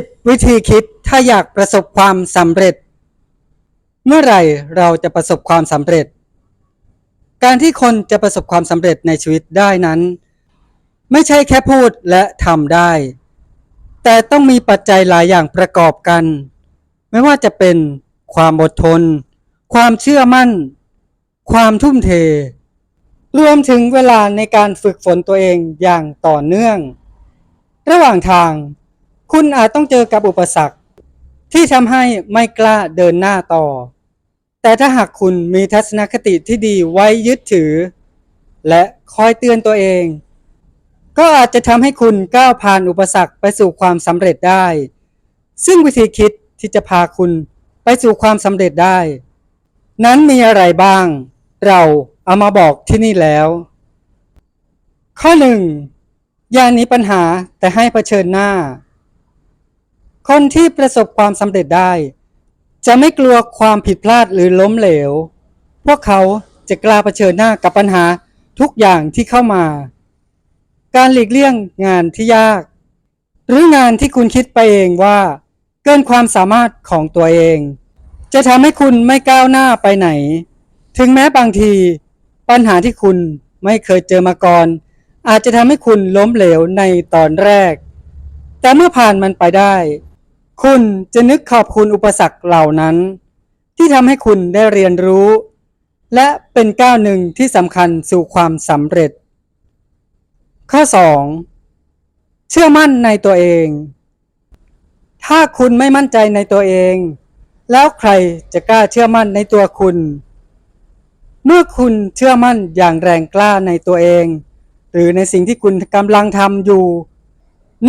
10 วิธีคิดถ้าอยากประสบความสำเร็จ เมื่อไหร่เราจะประสบความสำเร็จ การที่คนจะประสบความสำเร็จในชีวิตได้นั้น ไม่ใช่แค่พูดและทำได้ แต่ต้องมีปัจจัยหลายอย่างประกอบกัน ไม่ว่าจะเป็นความอดทน ความเชื่อมั่น ความทุ่มเท รวมถึงเวลาในการฝึกฝนตัวเองอย่างต่อเนื่อง ระหว่างทาง คุณอาจต้องเจอกับอุปสรรค ที่ทำให้ไม่กล้าเดินหน้าต่อ แต่ถ้าหากคุณมีทัศนคติที่ดีไว้ยึดถือ และคอยเตือนตัวเอง ก็อาจจะทำให้คุณก้าวผ่านอุปสรรคไปสู่ความสำเร็จได้ ซึ่งวิธีคิดที่จะพาคุณไปสู่ความสำเร็จได้ นั้นมีอะไรบ้าง เราเอามาบอกที่นี่แล้ว ข้อหนึ่งอย่าหนีปัญหาแต่ให้เผชิญหน้า คนที่ประสบความสำเร็จได้ จะไม่กลัวความผิดพลาดหรือล้มเหลว พวกเขาจะกล้าเผชิญหน้ากับปัญหาทุกอย่างที่เข้ามา การหลีกเลี่ยงงานที่ยาก หรืองานที่คุณคิดไปเองว่า เกินความสามารถของตัวเอง จะทำให้คุณไม่ก้าวหน้าไปไหน ถึงแม้บางที ปัญหาที่คุณไม่เคยเจอมาก่อน อาจจะทำให้คุณล้มเหลวในตอนแรก แต่เมื่อผ่านมันไปได้ คุณจะนึกขอบคุณอุปสรรคเหล่านั้น ที่ทำให้คุณได้เรียนรู้ และเป็นก้าวหนึ่งที่สำคัญสู่ความสำเร็จ ข้อ 2. เชื่อมั่นในตัวเอง ถ้าคุณไม่มั่นใจในตัวเอง แล้วใครจะกล้าเชื่อมั่นในตัวคุณ เมื่อคุณเชื่อมั่นอย่างแรงกล้าในตัวเอง หรือในสิ่งที่คุณกำลังทำอยู่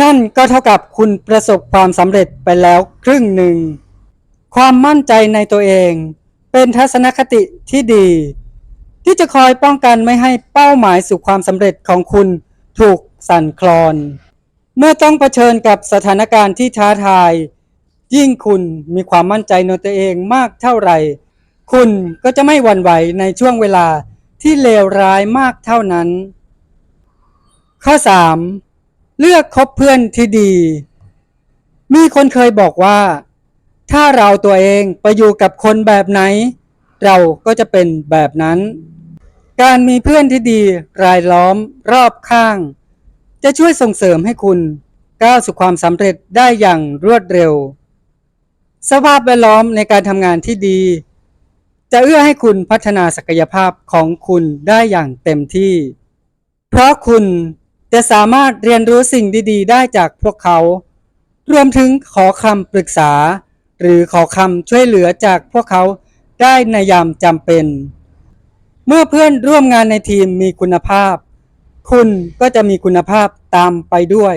นั่นก็เท่ากับคุณประสบความสำเร็จไปแล้วครึ่งหนึ่ง ความมั่นใจในตัวเอง เป็นทัศนคติที่ดี ที่จะคอยป้องกันไม่ให้เป้าหมายสู่ความสำเร็จของคุณถูกสั่นคลอน เมื่อต้องเผชิญกับสถานการณ์ที่ท้าทาย ยิ่งคุณมีความมั่นใจในตัวเองมากเท่าไหร่ คุณก็จะไม่หวั่นไหวในช่วงเวลาที่เลวร้ายมากเท่านั้น ข้อ 3. เลือกคบเพื่อนที่ดี มีคนเคยบอกว่า ถ้าเราตัวเองไปอยู่กับคนแบบไหน เราก็จะเป็นแบบนั้น การมีเพื่อนที่ดีรายล้อมรอบข้าง จะช่วยส่งเสริมให้คุณก้าวสู่ความสำเร็จได้อย่างรวดเร็ว สภาพแวดล้อมในการทำงานที่ดี จะเอื้อให้คุณพัฒนาศักยภาพของคุณได้อย่างเต็มที่ เพราะคุณ จะสามารถเรียนรู้สิ่งดีๆ ได้จากพวกเขา รวมถึงขอคำปรึกษา หรือขอคำช่วยเหลือจากพวกเขาได้ในยามจำเป็น เมื่อเพื่อนร่วมงานในทีมมีคุณภาพ คุณก็จะมีคุณภาพตามไปด้วย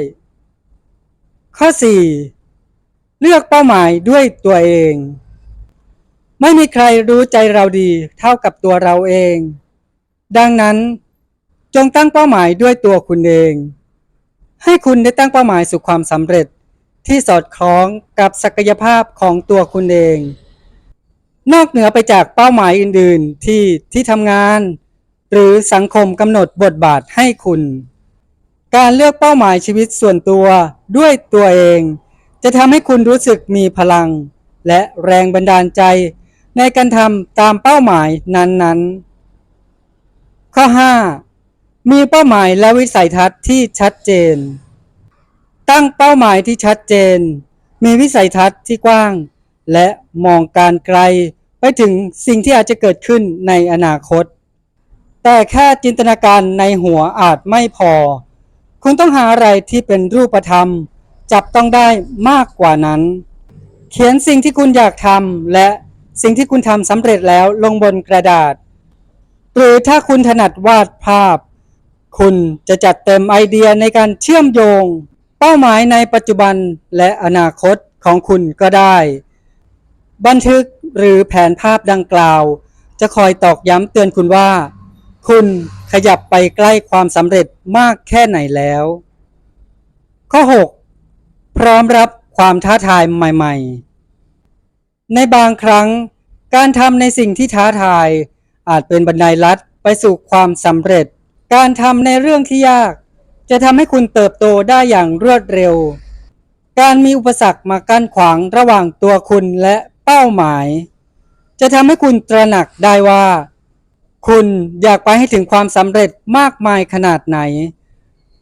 ข้อ 4. เลือกเป้าหมายด้วยตัวเอง ไม่มีใครรู้ใจเราดีเท่ากับตัวเราเอง ดังนั้น จงตั้งเป้าหมายด้วยตัวคุณเอง ให้คุณได้ตั้งเป้าหมายสู่ความสำเร็จที่สอดคล้องกับศักยภาพของตัวคุณเอง นอกเหนือไปจากเป้าหมายอื่น ๆ ที่ที่ทำงาน หรือสังคมกำหนดบทบาทให้คุณ การเลือกเป้าหมายชีวิตส่วนตัวด้วยตัวเอง จะทำให้คุณรู้สึกมีพลัง และแรงบันดาลใจ ในการทำตามเป้าหมายนั้น ๆ ข้อ 5. มีเป้าหมายและวิสัยทัศน์ที่ชัดเจน ตั้งเป้าหมายที่ชัดเจน มีวิสัยทัศน์ที่กว้าง และมองการไกลไปถึงสิ่งที่อาจจะเกิดขึ้นในอนาคต แต่แค่จินตนาการในหัวอาจไม่พอ คุณต้องหาอะไรที่เป็นรูปธรรม จับต้องได้มากกว่านั้น เขียนสิ่งที่คุณอยากทำและสิ่งที่คุณทำสำเร็จแล้วลงบนกระดาษ หรือถ้าคุณถนัดวาดภาพ คุณจะจัดเต็มไอเดียในการเชื่อมโยง เป้าหมายในปัจจุบันและอนาคตของคุณก็ได้ บันทึกหรือแผนภาพดังกล่าว จะคอยตอกย้ำเตือนคุณว่า คุณขยับไปใกล้ความสำเร็จมากแค่ไหนแล้ว ข้อ 6 พร้อมรับความท้าทายใหม่ ๆ ในบางครั้ง การทำในสิ่งที่ท้าทาย อาจเป็นบันไดลัดไปสู่ความสำเร็จ การทำในเรื่องที่ยาก จะทำให้คุณเติบโตได้อย่างรวดเร็ว การมีอุปสรรคมากั้นขวางระหว่างตัวคุณและเป้าหมาย จะทำให้คุณตระหนักได้ว่า คุณอยากไปให้ถึงความสำเร็จมากมายขนาดไหน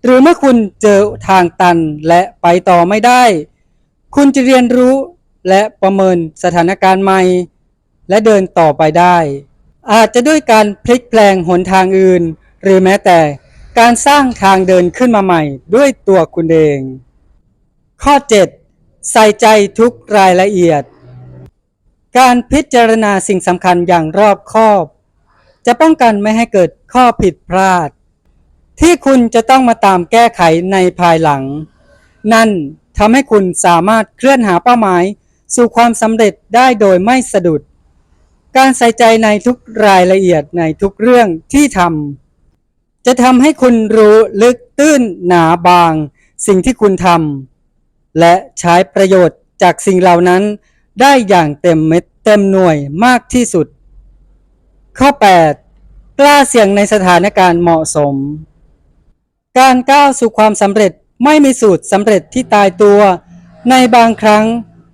หรือเมื่อคุณเจอทางตันและไปต่อไม่ได้ คุณจะเรียนรู้และประเมินสถานการณ์ใหม่ และเดินต่อไปได้ อาจจะด้วยการพลิกแปลงหนทางอื่น หรือแม้แต่การสร้างทางเดินขึ้นมาใหม่ด้วยตัวคุณเอง ข้อ 7 ใส่ใจทุกรายละเอียด การพิจารณาสิ่งสำคัญอย่างรอบคอบ จะป้องกันไม่ให้เกิดข้อผิดพลาด ที่คุณจะต้องมาตามแก้ไขในภายหลัง นั่นทำให้คุณสามารถเคลื่อนหาเป้าหมาย สู่ความสำเร็จได้โดยไม่สะดุด การใส่ใจในทุกรายละเอียดในทุกเรื่องที่ทำ จะทำให้คุณรู้ลึกตื้นหนาบาง สิ่งที่คุณทำและใช้ประโยชน์จากสิ่งเหล่านั้น ได้อย่างเต็มเม็ดเต็มหน่วยมากที่สุด ข้อ 8 กล้าเสี่ยงในสถานการณ์เหมาะสม การก้าวสู่ความสำเร็จไม่มีสูตรสำเร็จที่ตายตัว ในบางครั้ง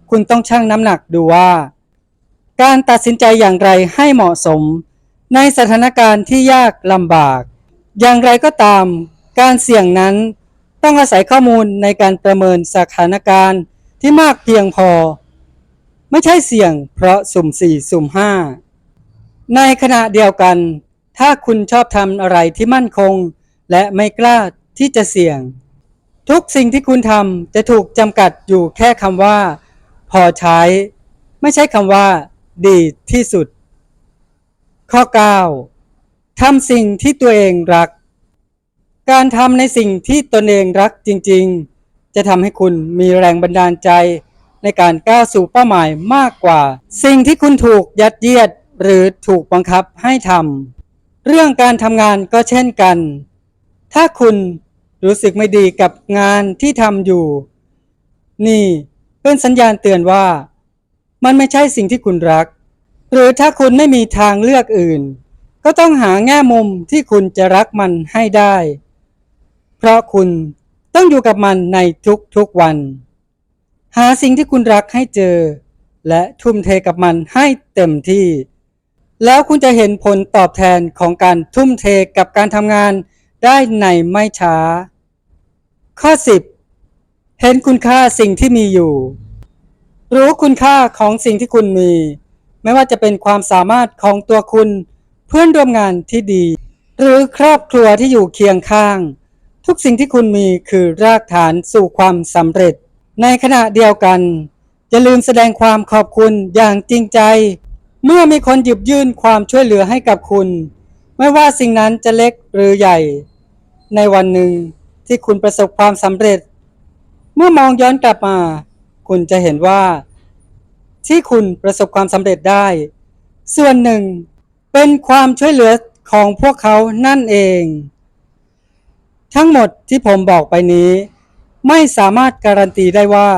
คุณต้องชั่งน้ำหนักดูว่า การตัดสินใจอย่างไรให้เหมาะสม ในสถานการณ์ที่ยากลำบาก อย่างไรก็ตาม การเสี่ยงนั้นต้องอาศัยข้อมูลในการประเมินสถานการณ์ที่มากเพียงพอ ไม่ใช่เสี่ยงเพราะสุ่มสี่สุ่มห้าในขณะเดียวกัน ถ้าคุณชอบทำอะไรที่มั่นคง และไม่กล้าที่จะเสี่ยง ทุกสิ่งที่คุณทำจะถูกจำกัดอยู่แค่คำว่า พอใช้ ไม่ใช่คำว่า ดีที่สุด ข้อ 9. ทำสิ่งที่ตัวเองรัก การทำในสิ่งที่ตนเองรักจริงๆ จะทำให้คุณมีแรงบันดาลใจ ในการก้าวสู่เป้าหมายมากกว่า สิ่งที่คุณถูกยัดเยียดหรือถูกบังคับให้ทำเรื่องการทำงานก็เช่นกัน ถ้าคุณรู้สึกไม่ดีกับงานที่ทำอยู่ นี่เป็นสัญญาณเตือนว่า มันไม่ใช่สิ่งที่คุณรัก หรือถ้าคุณไม่มีทางเลือกอื่น ก็ต้องหาแง่มุมที่คุณจะรักมันให้ได้ เพราะคุณต้องอยู่กับมันในทุกๆวัน หาสิ่งที่คุณรักให้เจอ และทุ่มเทกับมันให้เต็มที่ แล้วคุณจะเห็นผลตอบแทนของการทุ่มเทกับการทำงานได้ในไม่ช้า ข้อ 10 เห็นคุณค่าสิ่งที่มีอยู่ รู้คุณค่าของสิ่งที่คุณมี ไม่ว่าจะเป็นความสามารถของตัวคุณ เพื่อนร่วมงานที่ดี หรือครอบครัวที่อยู่เคียงข้าง ทุกสิ่งที่คุณมีคือรากฐานสู่ความสำเร็จ ในขณะเดียวกันอย่าลืมแสดงความขอบคุณอย่างจริงใจ เมื่อมีคนหยิบยื่นความช่วยเหลือให้กับคุณ ไม่ว่าสิ่งนั้นจะเล็กหรือใหญ่ ในวันหนึ่งที่คุณประสบความสำเร็จ เมื่อมองย้อนกลับมา คุณจะเห็นว่า ที่คุณประสบความสำเร็จได้ ส่วนหนึ่ง เป็นความช่วยเหลือของพวกเขานั่นเอง ทั้งหมดที่ผมบอกไปนี้ ไม่สามารถการันตีได้ว่า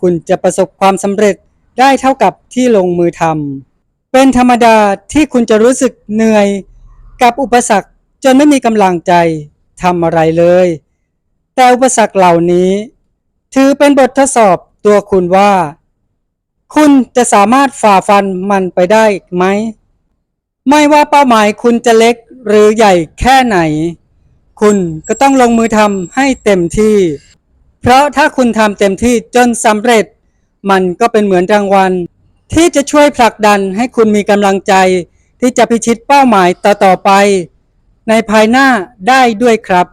คุณจะประสบความสำเร็จได้เท่ากับที่ลงมือทำเป็นธรรมดาที่คุณจะรู้สึกเหนื่อย กับอุปสรรคจนไม่มีกำลังใจทำอะไรเลย แต่อุปสรรคเหล่านี้ ถือเป็นบททดสอบตัวคุณว่า คุณจะสามารถฝ่าฟันมันไปได้ไหม ไม่ว่าเป้าหมายคุณจะเล็กหรือใหญ่แค่ไหน คุณก็ต้องลงมือทำให้เต็มที่ เพราะถ้าคุณทำเต็มที่จนสำเร็จ มันก็เป็นเหมือนรางวัล ที่จะช่วยผลักดันให้คุณมีกำลังใจ ที่จะพิชิตเป้าหมายต่อๆไป ในภายหน้าได้ด้วยครับ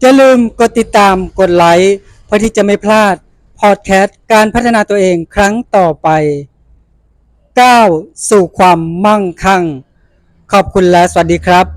อย่าลืมกดติดตามกดไลค์เพื่อที่จะไม่พลาดพอดแคสต์การพัฒนาตัวเองครั้งต่อไป ก้าวสู่ความมั่งคั่ง ขอบคุณและสวัสดีครับ